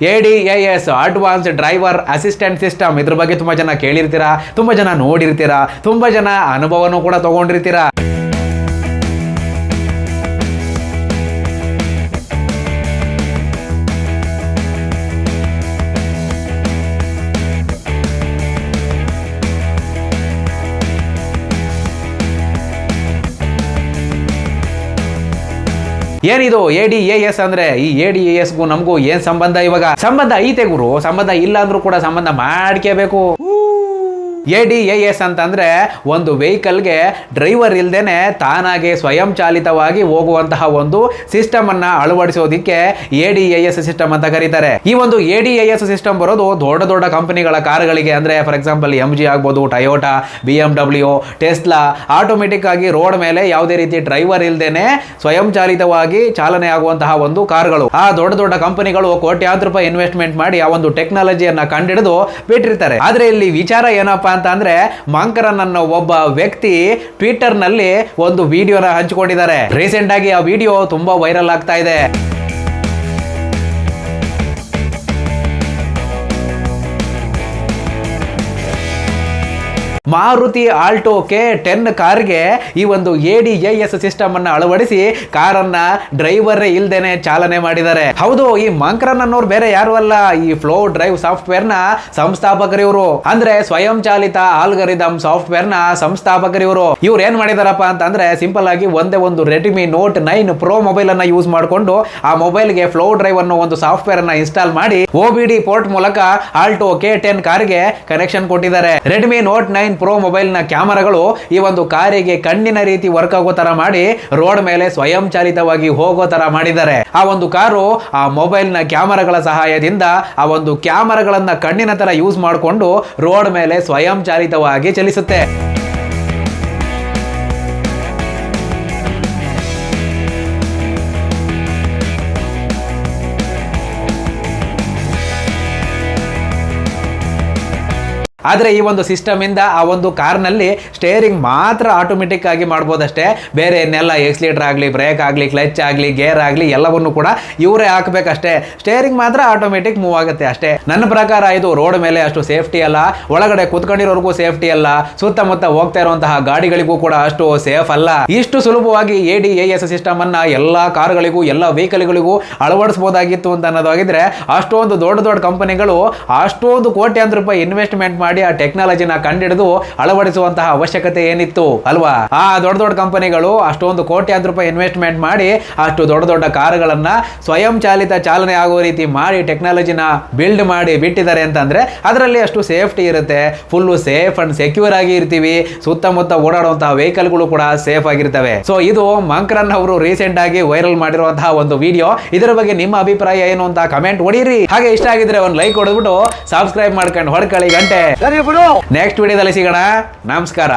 A D A S advance driver assistant system ಇದ್ರ ಬಗ್ಗೆ ತುಂಬಾ ಜನ ಕೇಳಿರ್ತೀರಾ? ತುಂಬಾ ಜನ ನೋಡಿರ್ತೀರಾ? ತುಂಬಾ ಜನ ಅನುಭವನೂ ಕೂಡ ತಗೊಂಡಿರ್ತೀರಾ? ಏನಿದು ಎ ಡಿ ಎ ಎಸ್ ಅಂದ್ರೆ ಈ ಎ ಡಿ ಎ ಎಸ್ಗೂ ನಮಗೂ ಏನ್ ಸಂಬಂಧ ಇವಾಗ? ಸಂಬಂಧ ಐತೆ ಗುರು, ಸಂಬಂಧ ಇಲ್ಲ ಅಂದ್ರೂ ಕೂಡ ಸಂಬಂಧ ಮಾಡ್ಕೋಬೇಕು. ಎ ಡಿ ಎ ಎಸ್ ಅಂತಂದ್ರೆ ಒಂದು ವೆಹಿಕಲ್ಗೆ ಡ್ರೈವರ್ ಇಲ್ದೇನೆ ತಾನಾಗೆ ಸ್ವಯಂ ಚಾಲಿತವಾಗಿ ಹೋಗುವಂತಹ ಒಂದು ಸಿಸ್ಟಮ್ ಅನ್ನ ಅಳವಡಿಸೋದಿಕ್ಕೆ A D A S system ಅಂತ ಕರೀತಾರೆ. ಈ ಒಂದು A D A S system ಬರೋದು ದೊಡ್ಡ ದೊಡ್ಡ ಕಂಪನಿಗಳ ಕಾರ್ಗಳಿಗೆ ಅಂದ್ರೆ ಫಾರ್ ಎಕ್ಸಾಂಪಲ್ ಎಂ ಜಿ ಆಗ್ಬೋದು Toyota B M W Tesla automatic ಆಗಿ ರೋಡ್ ಮೇಲೆ ಯಾವುದೇ ರೀತಿ ಡ್ರೈವರ್ ಇಲ್ದೇನೆ ಸ್ವಯಂ ಚಾಲಿತವಾಗಿ ಚಾಲನೆ ಆಗುವಂತಹ ಒಂದು ಕಾರ್ಗಳು. ಆ ದೊಡ್ಡ ದೊಡ್ಡ ಕಂಪನಿಗಳು ಕೋಟ್ಯಾಂತರ ರೂಪಾಯಿ ಇನ್ವೆಸ್ಟ್ಮೆಂಟ್ ಮಾಡಿ ಆ ಒಂದು ಟೆಕ್ನಾಲಜಿಯನ್ನ ಕಂಡಿಡಿದು ಬಿಟ್ಟಿರ್ತಾರೆ. ಆದ್ರೆ ಇಲ್ಲಿ ವಿಚಾರ ಏನಪ್ಪಾ ಅಂತ ಅಂದ್ರೆ ಮಂಕರನ್ ಅನ್ನೋ ಒಬ್ಬ ವ್ಯಕ್ತಿ ಟ್ವಿಟರ್ನಲ್ಲಿ ಒಂದು ವಿಡಿಯೋನ ಹಂಚಿಕೊಂಡಿದ್ದಾರೆ. ರೀಸೆಂಟ್ ಆಗಿ ಆ ವಿಡಿಯೋ ತುಂಬಾ ವೈರಲ್ ಆಗ್ತಾ ಇದೆ. ಮಾರುತಿ ಆಲ್ಟೋ ಕೆ ಟೆನ್ ಕಾರ್ಗೆ ಈ ಒಂದು ಎ ಡಿ ಎಸ್ ಸಿಸ್ಟಮ್ ಅನ್ನ ಅಳವಡಿಸಿ ಕಾರನ್ನ ಡ್ರೈವರ್ ಇಲ್ದೇನೆ ಚಾಲನೆ ಮಾಡಿದ್ದಾರೆ. ಹೌದು, ಈ ಮಂಕ್ರನ್ ಅನ್ನೋರು ಬೇರೆ ಯಾರು ಅಲ್ಲ. ಈ ಫ್ಲೋ ಡ್ರೈವ್ ಸಾಫ್ಟ್ವೇರ್ನ ಸಂಸ್ಥಾಪಕರು ಇವರು. ಅಂದ್ರೆ ಸ್ವಯಂ ಚಾಲಿತ ಆಲ್ಗರಿದಮ್ ಸಾಫ್ಟ್ವೇರ್ನ ಸಂಸ್ಥಾಪಕರು ಇವರು. ಇವ್ರು ಏನ್ ಮಾಡಿದಾರಪ್ಪ ಅಂತಂದ್ರೆ ಸಿಂಪಲ್ ಆಗಿ ಒಂದೇ ಒಂದು Redmi note nine pro mobile ಅನ್ನ ಯೂಸ್ ಮಾಡಿಕೊಂಡು ಆ ಮೊಬೈಲ್ಗೆ ಫ್ಲೋ ಡ್ರೈವ್ ಅನ್ನೋ ಒಂದು ಸಾಫ್ಟ್ವೇರ್ ಅನ್ನ ಇನ್ಸ್ಟಾಲ್ ಮಾಡಿ ಓ ಬಿ ಡಿ ಪೋರ್ಟ್ ಮೂಲಕ ಆಲ್ಟೋ ಕೆ ಟೆನ್ ಕಾರ್ಗೆ ಕನೆಕ್ಷನ್ ಕೊಟ್ಟಿದ್ದಾರೆ. ರೆಡ್ಮಿ ನೋಟ್ ನೈನ್ ಪ್ರೋ ಮೊಬೈಲ್ನ ಕ್ಯಾಮರಾಗಳು ಈ ಒಂದು ಕಾರಿಗೆ ಕಣ್ಣಿನ ರೀತಿ ವರ್ಕ್ ಆಗೋ ತರ ಮಾಡಿ ರೋಡ್ ಮೇಲೆ ಸ್ವಯಂಚಾಲಿತವಾಗಿ ಹೋಗೋ ತರ ಮಾಡಿದ್ದಾರೆ. ಆ ಒಂದು ಕಾರು ಆ ಮೊಬೈಲ್ನ ಕ್ಯಾಮರಾಗಳ ಸಹಾಯದಿಂದ ಆ ಒಂದು ಕ್ಯಾಮರಾಗಳನ್ನ ಕಣ್ಣಿನ ತರ ಯೂಸ್ ಮಾಡಿಕೊಂಡು ರೋಡ್ ಮೇಲೆ ಸ್ವಯಂ ಚಾಲಿತವಾಗಿ ಚಲಿಸುತ್ತೆ. ಆದರೆ ಈ ಒಂದು ಸಿಸ್ಟಮ್ ಇಂದ ಆ ಒಂದು ಕಾರ್ನಲ್ಲಿ ಸ್ಟೇರಿಂಗ್ ಮಾತ್ರ ಆಟೋಮೆಟಿಕ್ ಆಗಿ ಮಾಡ್ಬೋದಷ್ಟೇ. ಬೇರೆ ಏನೆಲ್ಲ ಎಕ್ಸ್ಲೀಟರ್ ಆಗಲಿ ಬ್ರೇಕ್ ಆಗಲಿ ಕ್ಲಚ್ ಆಗಲಿ ಗೇರ್ ಆಗಲಿ ಎಲ್ಲವನ್ನು ಕೂಡ ಇವರೇ ಹಾಕಬೇಕಷ್ಟೇ. ಸ್ಟೇರಿಂಗ್ ಮಾತ್ರ ಆಟೋಮೆಟಿಕ್ ಮೂವ್ ಆಗುತ್ತೆ ಅಷ್ಟೇ. ನನ್ನ ಪ್ರಕಾರ ಇದು ರೋಡ್ ಮೇಲೆ ಅಷ್ಟು ಸೇಫ್ಟಿ ಅಲ್ಲ. ಒಳಗಡೆ ಕುತ್ಕೊಂಡಿರೋರ್ಗೂ ಸೇಫ್ಟಿ ಅಲ್ಲ. ಸುತ್ತಮುತ್ತ ಹೋಗ್ತಾ ಇರುವಂತಹ ಗಾಡಿಗಳಿಗೂ ಕೂಡ ಅಷ್ಟು ಸೇಫ್ ಅಲ್ಲ. ಇಷ್ಟು ಸುಲಭವಾಗಿ A D A S system ಅನ್ನ ಎಲ್ಲಾ ಕಾರ್ಗಳಿಗೂ ಎಲ್ಲ ವೆಹಿಕಲ್ಗಳಿಗೂ ಅಳವಡಿಸಬಹುದಾಗಿತ್ತು ಅಂತ ಅನ್ನೋದಾಗಿದ್ರೆ, ಅಷ್ಟೊಂದು ದೊಡ್ಡ ದೊಡ್ಡ ಕಂಪನಿಗಳು ಅಷ್ಟೊಂದು ಕೋಟ್ಯಾಂತರ ರೂಪಾಯಿ ಇನ್ವೆಸ್ಟ್ಮೆಂಟ್ ಮಾಡಿ ಆ ಟೆಕ್ನಾಲಜಿನ ಕಂಡಿಡಿದು ಅಳವಡಿಸುವಂತಹ ಅವಶ್ಯಕತೆ ಏನಿತ್ತು ಅಲ್ವಾ? ಆ ದೊಡ್ಡ ದೊಡ್ಡ ಕಂಪನಿಗಳು ಅಷ್ಟೊಂದು ಕೋಟ್ಯಾಂತರ ರೂಪಾಯಿ ಇನ್ವೆಸ್ಟ್ಮೆಂಟ್ ಮಾಡಿ ಅಷ್ಟು ದೊಡ್ಡ ದೊಡ್ಡ ಕಾರುಗಳನ್ನ ಸ್ವಯಂ ಚಾಲಿತ ಚಾಲನೆ ಆಗೋ ರೀತಿ ಮಾಡಿ ಟೆಕ್ನಾಲಜಿನ ಬಿಲ್ಡ್ ಮಾಡಿ ಬಿಟ್ಟಿದ್ದಾರೆ ಅಂತಂದ್ರೆ ಅದರಲ್ಲಿ ಅಷ್ಟು ಸೇಫ್ಟಿ ಇರುತ್ತೆ. ಫುಲ್ ಸೇಫ್ ಅಂಡ್ ಸೆಕ್ಯೂರ್ ಆಗಿ ಇರ್ತೀವಿ. ಸುತ್ತಮುತ್ತ ಓಡಾಡುವಂತಹ ವೆಹಿಕಲ್ಗಳು ಕೂಡ ಸೇಫ್ ಆಗಿರ್ತವೆ. ಸೊ ಇದು ಮಂಕ್ರನ್ ಅವರು ರೀಸೆಂಟ್ ಆಗಿ ವೈರಲ್ ಮಾಡಿರುವಂತಹ ಒಂದು ವಿಡಿಯೋ ಇದರ ಬಗ್ಗೆ ನಿಮ್ಮ ಅಭಿಪ್ರಾಯ ಏನು ಅಂತ ಕಮೆಂಟ್ ಹೊಡೀರಿ ಹಾಗೆ ಇಷ್ಟ ಆಗಿದ್ರೆ ಒಂದು ಲೈಕ್ ಹೊಡೆದ್ಬಿಟ್ಟು ಸಬ್ಸ್ಕ್ರೈಬ್ ಮಾಡ್ಕೊಂಡು ಹೊಡ್ಕೊಳ್ಳಿ ಗಂಟೆ. ನೆಕ್ಸ್ಟ್ ವಿಡಿಯೋದಲ್ಲಿ ಸಿಗೋಣ. ನಮಸ್ಕಾರ.